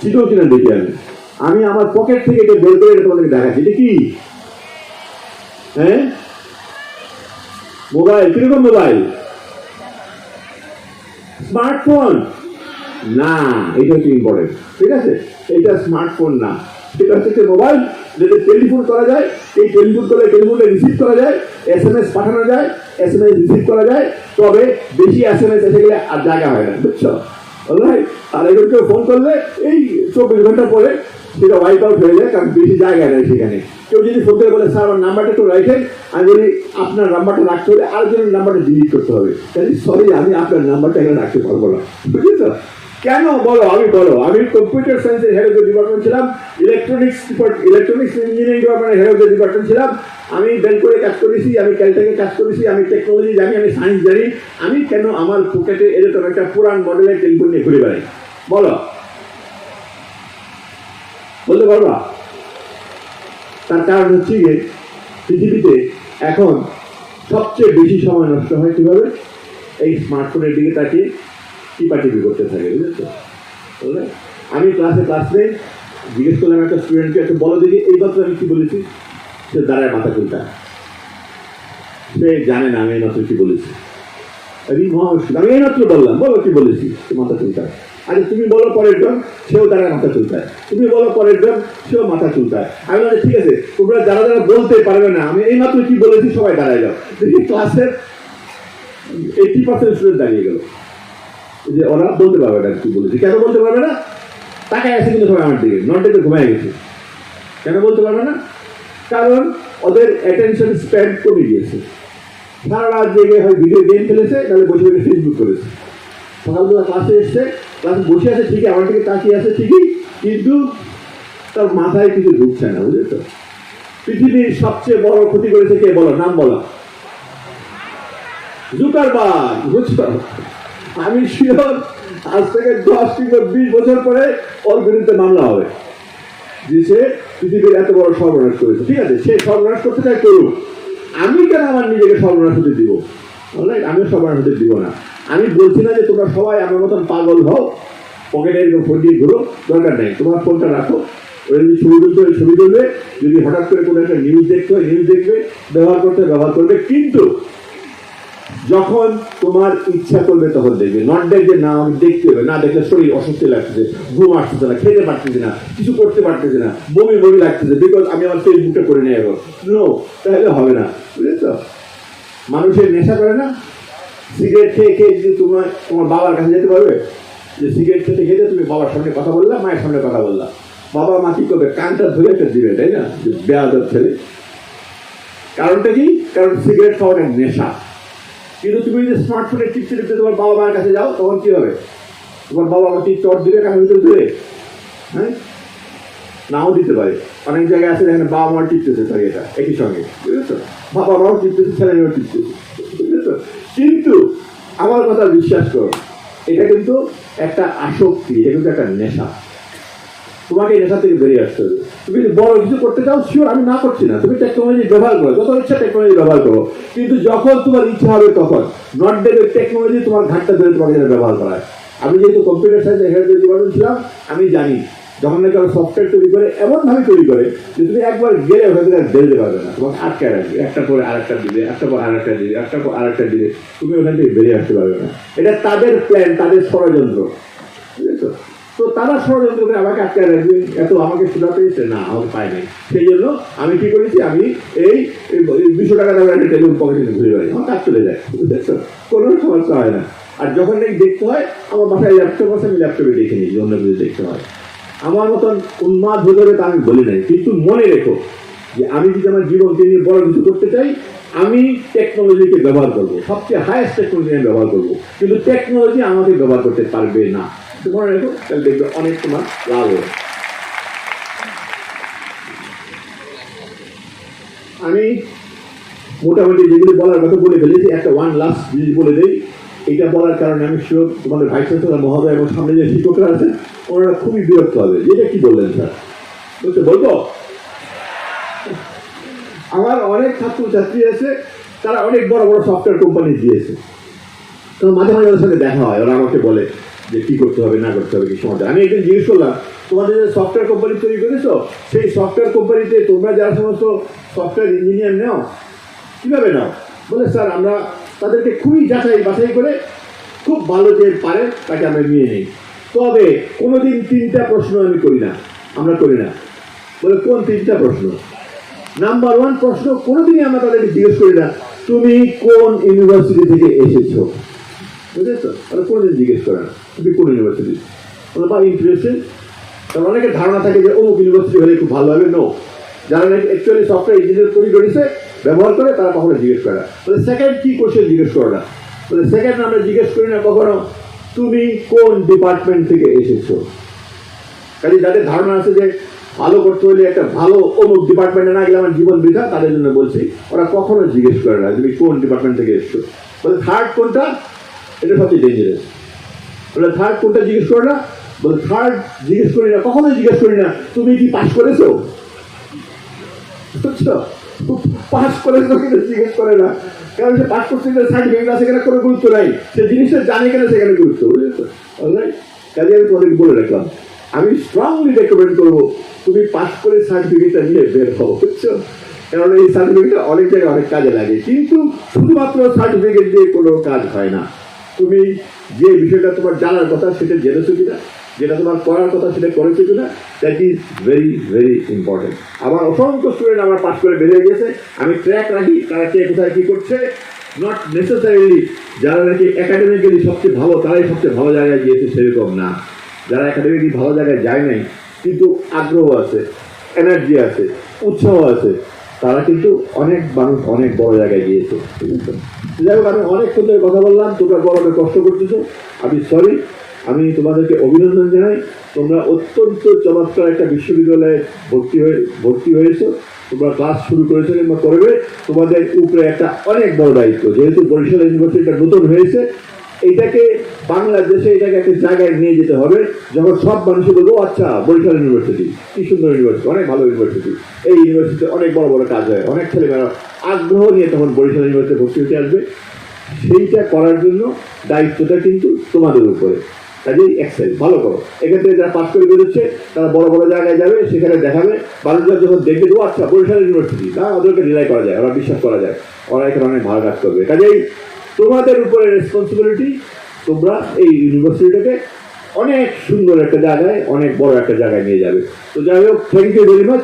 ছিল কিনা দেখি আমি। আমি আমার পকেট থেকে এটা বের করে এটা তোমাদেরকে দেখাচ্ছি। এটা কি? হ্যাঁ? মোবাইল? কীরকম মোবাইল? স্মার্টফোন? না, এটা হচ্ছে ইম্পর্টেন্ট ঠিক আছে? এটা স্মার্টফোন না। এটা হচ্ছে মোবাইল, যেটা টেলিফোন করা যায়, এই টেলিফোন করলে টেলিফোনটা রিসিভ করা যায় এস এম এস পাঠানো যায় এস এম এস রিসিভ করা যায়, তবে বেশি এস এম এস এসে গেলে আর জায়গা হয় না। বুঝছ? আর ফোন করলে, এই চব্বিশ ঘণ্টা পরে সেটা ওয়াইপ আউট হয়ে যায়, কারণ বেশি জায়গা নেই সেখানে। কেউ যদি ফোন করে বলে, স্যার, আমার নাম্বারটা একটু রাখেন। আমি বলি, আপনার নাম্বারটা রাখতে হলে আরেকজনের নাম্বারটা ডিলিট করতে হবে। তাহলে সরি আমি আপনার নাম্বারটা এখানে রাখতে পারব না। বুঝেছ? কেন বলো? আমি বলো। আমি কম্পিউটার সায়েন্সের হেড অফ দ্য ডিপার্টমেন্ট ছিলাম ইলেকট্রনিক্স ইলেকট্রনিক্স ইঞ্জিনিয়ারিং ডিপার্টমেন্টের হেড অফ দ্য ডিপার্টমেন্ট ছিলাম। আমি ব্যাংকরে কাজ করেছি, আমি ক্যালটেকে কাজ করেছি, আমি টেকনোলজি জানি, আমি সায়েন্স জানি। আমি কেন আমার পকেটে এরকম একটা পুরান মডেলের টেলিফোন নিয়ে ঘুরে বেড়াই? বলো। বলতে পারবা? তার কারণ হচ্ছে গিয়ে পৃথিবীতে এখন সবচেয়ে বেশি সময় নষ্ট হয় কীভাবে? এই স্মার্টফোনের দিকে তাকিয়ে টিপাটিপি করতে থাকে, বুঝেছ? আমি ক্লাসে ক্লাস নেই, জিজ্ঞেস করলাম একটা স্টুডেন্টকে একটু বলো দেখি এই কথা আমি কি বলেছি। সে দাঁড়ায় মাথা চুলটা সে জানে না, আমি এই কি বলেছি। আমি এই বললাম, বলো কি বলেছি মাথা চুলটায় আরে তুমি বলো পরের জন, সেও দাঁড়ায় মাথা চুলটায় তুমি বলো পরের জন, সেও মাথা চুলটায় আমি বলি ঠিক আছে, তোমরা যারা যারা বলতে পারবে না, আমি এই মাত্র কি বলেছি, সবাই দাঁড়ায় যাও। দেখি ক্লাসের এইটি পার্সেন্ট স্টুডেন্ট দাঁড়িয়ে গেল। যে ওরা বলতে পারবে না কি বলেছি। কেন বলতে পারবে না? তাকায় আছে কিন্তু সবাই আমার দিকে নটে ঘুমায় গেছে। কেন বলতে পারবে না? কারণ ওদের অ্যাটেনশন স্প্যান কমে গিয়েছে। সারা রাত জেগে হয় ভিডিও গেম খেলেছে তাহলে বসে বসে ফেসবুক করেছে। সকালবেলা ক্লাসে এসছে ক্লাসে বসে আছে ঠিকই, আমার দিকে তাকিয়ে আছে ঠিকই, কিন্তু তার মাথায় কিছু ঢুকছে না বুঝেছ পৃথিবীর সবচেয়ে বড় ক্ষতি করেছে কে বলো? নাম বলো। জুকারবার্গ, বুঝছ? আমি শিওর আজ থেকে দশ কিংবা বিশ বছর পরে ওর বিরুদ্ধে মামলা হবে। যে সে পৃথিবীর এত বড় সর্বনাশ করেছে। ঠিক আছে, সে সর্বনাশ করতে চাই করুক আমি কেন আমার নিজেকে সর্বনাশ হতে দিব? অলরাইট আমিও সর্বনাশ হতে দিব না। আমি বলছি না যে তোমরা সবাই আমার মতন পাগল হও। পকেটে এরকম ফোন দিয়ে ঘুরো, দরকার নেই। তোমার ফোনটা রাখো। ওই যদি ছবি তুলতে হয়, ছবি তুলবে। যদি হঠাৎ করে কোনো একটা নিউজ দেখতে হয় নিউজ দেখবে, ব্যবহার করতে ব্যবহার করবে। কিন্তু যখন তোমার ইচ্ছা করবে তখন দেখবে। নট দেখবে, না, আমি দেখতে হবে। না দেখলে শরীর অস্বস্তি লাগতেছে, ঘুম আসতেছে না, খেতে পারতেছে না, কিছু করতে পারতেছে না, বমি বমি লাগতেছে বিকজ আমি আমার ফেসবুকটা করে নিয়ে নো তাহলে হবে না, বুঝেছ? মানুষের নেশা করে না? সিগারেট খেয়ে খেয়ে যদি তোমার তোমার বাবার কাছে যেতে পারবে? যে সিগারেট খেতে খেতে তুমি বাবার সামনে কথা বললা, মায়ের সামনে কথা বললা। বাবা মা কি করবে? কানটা ধরে একটা দিবে, তাই না? যে বেয়াদব ছেলে। কারণটা কি? কারণ সিগারেট খাওয়াটা নেশা। কিন্তু তুমি যদি স্মার্টফোনে টিপতে টিপতে তোমার বাবা মায়ের কাছে যাও, তখন কি হবে? তোমার বাবা মা কি চট দিবে কানে ভিতরে ধরে হ্যাঁ? নাও দিতে পারে। অনেক জায়গায় আছে যেখানে বাবা মার টিপতেছে তার এটা একই সঙ্গে, বুঝেছ? বাবা মাও টিপতেছে, ছেলে মেয়েও টিপতেছে, বুঝেছ? কিন্তু আমার কথা বিশ্বাস করো, এটা কিন্তু একটা আসক্তি, এটা কিন্তু একটা নেশা। তোমাকে নেশা থেকে বেরিয়ে আসতে হবে। তুমি যদি বড় কিছু করতে চাও শিওর আমি না করছি না। তুমি টেকনোলজি ব্যবহার করো, যত ইচ্ছা টেকনোলজি ব্যবহার করো। কিন্তু যখন তোমার ইচ্ছা হবে তখন নট দেবে টেকনোলজি তোমার ঘাটটা ধরে তোমাকে যেন ব্যবহার করায়। আমি যেহেতু কম্পিউটার সায়েন্স হেড ডিপার্টমেন্ট ছিলাম, আমি জানি যখন নাকি ওরা সফটওয়্যার তৈরি করে, এমনভাবে তৈরি করে যে তুমি একবার গেলে ওখান আর বেরোতে পারবে না। তোমাকে আটকে রাখবে। একটা পরে আরেকটা দিলে একটা পর আরেকটা দিলে একটা পর আরেকটা দিলে তুমি ওখান থেকে বেরিয়ে আসতে পারবে না। এটা তাদের প্ল্যান তাদের ষড়যন্ত্র। তো তারা ষড়যন্ত্র করে আমাকে আটকে রাখবে এত আমাকে শোনাতে এসে না, আমাকে পায় নাই সেই জন্য আমি কি করেছি, আমি এই দুশো টাকা দামের একটা টেলিফোন পকেটে ঘুরে বেড়াই। আমার কাজ চলে যায়, বুঝেছ? কোনো সমস্যা হয় না। আর যখন নাকি দেখতে হয়, আমার বাসায় ল্যাপটপ আছে, আমি ল্যাপটপে দেখে নিই, অন্য কিছু দেখতে হয়। আমার মতন উন্মাদ ভেতরে তা আমি বলি নাই। কিন্তু মনে রেখো যে আমি যদি আমার জীবনকে নিয়ে বড় কিছু করতে চাই, আমি টেকনোলজিকে ব্যবহার করব। সবচেয়ে হায়েস্ট টেকনোলজি আমি ব্যবহার করব। কিন্তু টেকনোলজি আমাকে ব্যবহার করতে পারবে না। মনে রেখো দেখবে অনেক তোমার লাভ হবে আমি মোটামুটি যেগুলো বলার কথা বলে ফেলেছি, একটা ওয়ান লাস্ট জিনিস বলে দেই। এটা বলার কারণে আমি শিওর তোমাদের ভাইস চ্যান্সেলর মহোদয় এবং সামনে যে শিক্ষকরা আছেন, ওনারা খুবই বিরক্ত হবে। যেটা কি বললেন, স্যার? বলছে বলব? আমার অনেক ছাত্র ছাত্রী আছে, তারা অনেক বড় বড় সফটওয়্যার কোম্পানি দিয়েছে। তো মাঝে মাঝে ওদের সাথে দেখা হয়, ওরা আমাকে বলে। যে কি করতে হবে, না করতে হবে কি সমাধান আমি একদিন জিজ্ঞেস করলাম, তোমাদের যে সফটওয়্যার কোম্পানি তৈরি করেছ, সেই সফটওয়্যার কোম্পানিতে তোমরা যারা সমস্ত সফটওয়্যার ইঞ্জিনিয়ার নাও, কীভাবে নাও? বলে, স্যার, আমরা তাদেরকে খুবই যাচাই বাছাই করে খুব ভালো যে পারে, তাকে আমরা নিয়ে নিই। তবে কোনোদিন তিনটা প্রশ্ন আমি করি না, আমরা করি না। বলে, কোন তিনটা প্রশ্ন? নাম্বার ওয়ান প্রশ্ন, কোনোদিনই আমরা তাদেরকে জিজ্ঞেস করি না, তুমি কোন ইউনিভার্সিটি থেকে এসেছ? বুঝেছ? তাহলে কোনোদিন জিজ্ঞেস করে না। তুমি কোন ইউনিভার্সিটি বলে বা ইন্টারেস্টেড কারণ অনেকের ধারণা থাকে যে অমুক ইউনিভার্সিটি হলে খুব ভালো হবে? নো যারা নাকি অ্যাকচুয়ালি সফটওয়্যার ইঞ্জিনিয়ার তৈরি করেছে, ব্যবহার করে, তারা কখনো জিজ্ঞেস করে না। বলে সেকেন্ড কি কোশ্চেন জিজ্ঞেস করো না। বলে সেকেন্ড আমরা জিজ্ঞেস করি না কখনো, তুমি কোন ডিপার্টমেন্ট থেকে এসেছ? কাজে যাদের ধারণা আছে যে ভালো করতে হলে একটা ভালো অমুক ডিপার্টমেন্টে না গেলে আমার জীবন বৃথা, তাদের জন্য বলছি, ওরা কখনো জিজ্ঞেস করে না তুমি কোন ডিপার্টমেন্ট থেকে এসছো। বলে থার্ড কোনটা? এটা সবচেয়ে ডেঞ্জারাস বলে থার্ড কোনটা জিজ্ঞেস করে না? বলে থার্ড জিজ্ঞেস করি না, কখনো জিজ্ঞেস করি না। তুমি কি পাস করেছ? পাস করেছ কিন্তু জিজ্ঞেস করে না। কারণ সে পাস করছে সার্টিফিকেট আছে সেখানে কোনো গুরুত্ব নাই। সে জিনিসটা জানে কেন সেখানে গুরুত্ব, বুঝেছ? কাজে আমি তোমাদেরকে বলে রাখলাম, আমি স্ট্রংলি রেকমেন্ড করব, তুমি পাস করে সার্টিফিকেটটা নিয়ে বের হও, বুঝছ? কারণ এই সার্টিফিকেটটা অনেক জায়গায় অনেক কাজে লাগে, কিন্তু শুধুমাত্র সার্টিফিকেট দিয়ে কোনো কাজ হয় না। তুমি যে বিষয়টা তোমার জানার কথা সেটা জেনেছো কিনা? যেটা তোমার করার কথা সেটা করেছ কিনা? That is very very important আমার অসংখ্য স্টুডেন্ট আমার পাশ করে বেরিয়ে গেছে। আমি ট্র্যাক রাখি, তারা কে কোথায় কী করছে। নট নেসেসারিলি যারা নাকি একাডেমিক্যালি সবচেয়ে ভালো, তারাই সবচেয়ে ভালো জায়গায় গিয়েছে সেরকম না। যারা একাডেমিক্যালি ভালো জায়গায় যায় নাই, কিন্তু আগ্রহ আছে এনার্জি আছে, উৎসাহ আছে। তারা কিন্তু অনেক মানুষ অনেক বড় জায়গায় গিয়েছে? যাই হোক, আমি অনেকক্ষণ ধরে কথা বললাম, তোমরা গরমে কষ্ট করতেছো। আমি সরি আমি তোমাদেরকে অভিনন্দন জানাই। তোমরা অত্যন্ত চমৎকার একটা বিশ্ববিদ্যালয়ে ভর্তি হয়ে, ভর্তি হয়েছো। তোমরা ক্লাস শুরু করেছ কিংবা করবে। তোমাদের উপরে একটা অনেক বড় দায়িত্ব। যেহেতু বরিশাল ইউনিভার্সিটিটা নতুন হয়েছে এইটাকে বাংলাদেশে এটাকে একটা জায়গায় নিয়ে যেতে হবে, যখন সব মানুষ বলব আচ্ছা বরিশাল ইউনিভার্সিটি। কি সুন্দর ইউনিভার্সিটি, অনেক ভালো ইউনিভার্সিটি। এই ইউনিভার্সিটিতে অনেক বড় বড় কাজ হয়, অনেক ছেলেমেয়েরা আগ্রহ নিয়ে তখন বরিশাল ইউনিভার্সিটি ভর্তি হতে আসবে। সেইটা করার জন্য দায়িত্বটা কিন্তু তোমাদের উপরে। কাজেই এক্সেল ভালো করো। এক্ষেত্রে যারা পাস করে বেরোচ্ছে, তারা বড় বড় জায়গায় যাবে, সেখানে দেখাবে। মানুষরা যখন দেখবে যে আচ্ছা বরিশাল ইউনিভার্সিটি না ওদেরকে রিলাই করা যায়, ওরা বিশ্বাস করা যায়। ওরা এখানে অনেক ভালো কাজ করবে। কাজেই তোমাদের উপরে রেসপন্সিবিলিটি তোমরা এই ইউনিভার্সিটিটাকে অনেক সুন্দর একটা জায়গায়, অনেক বড় একটা জায়গায় নিয়ে যাবে। তো যাই হোক থ্যাংক ইউ ভেরি মাচ